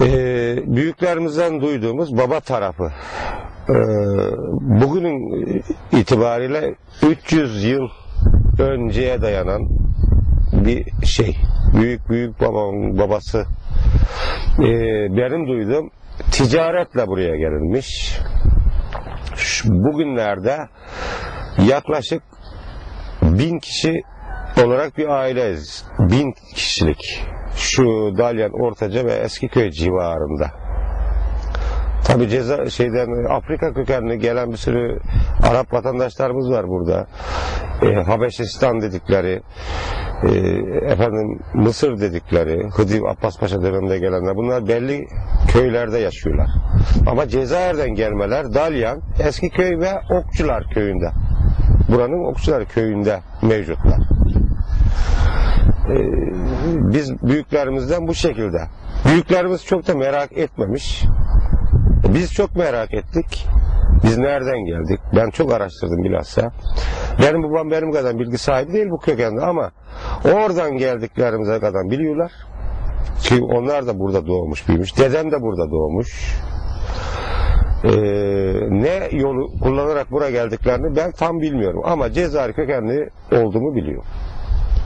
Ee, büyüklerimizden duyduğumuz baba tarafı ee, bugünün itibariyle 300 yıl önceye dayanan bir şey. Büyük büyük babamın babası ee, benim duyduğum ticaretle buraya gelirmiş. Şu- Bugünlerde yaklaşık bin kişi olarak bir aileyiz. Bin kişilik. Şu Dalyan, Ortaca ve Eskiköy civarında. Tabi ceza şeyden Afrika kökenli gelen bir sürü Arap vatandaşlarımız var burada. E, Habeşistan dedikleri, e, efendim Mısır dedikleri, Hıdiv Abbas Paşa döneminde gelenler. Bunlar belli köylerde yaşıyorlar. Ama Cezayir'den gelmeler Dalyan, Eskiköy ve Okçular köyünde. Buranın Okçular köyünde mevcutlar. Ee, biz büyüklerimizden bu şekilde. Büyüklerimiz çok da merak etmemiş. Biz çok merak ettik. Biz nereden geldik? Ben çok araştırdım bilhassa. Benim babam benim kadar bilgi sahibi değil bu kökende ama oradan geldiklerimize kadar biliyorlar. Çünkü onlar da burada doğmuş büyümüş. Dedem de burada doğmuş. Ee, ne yolu kullanarak buraya geldiklerini ben tam bilmiyorum ama Cezayir kökenli olduğumu biliyorum.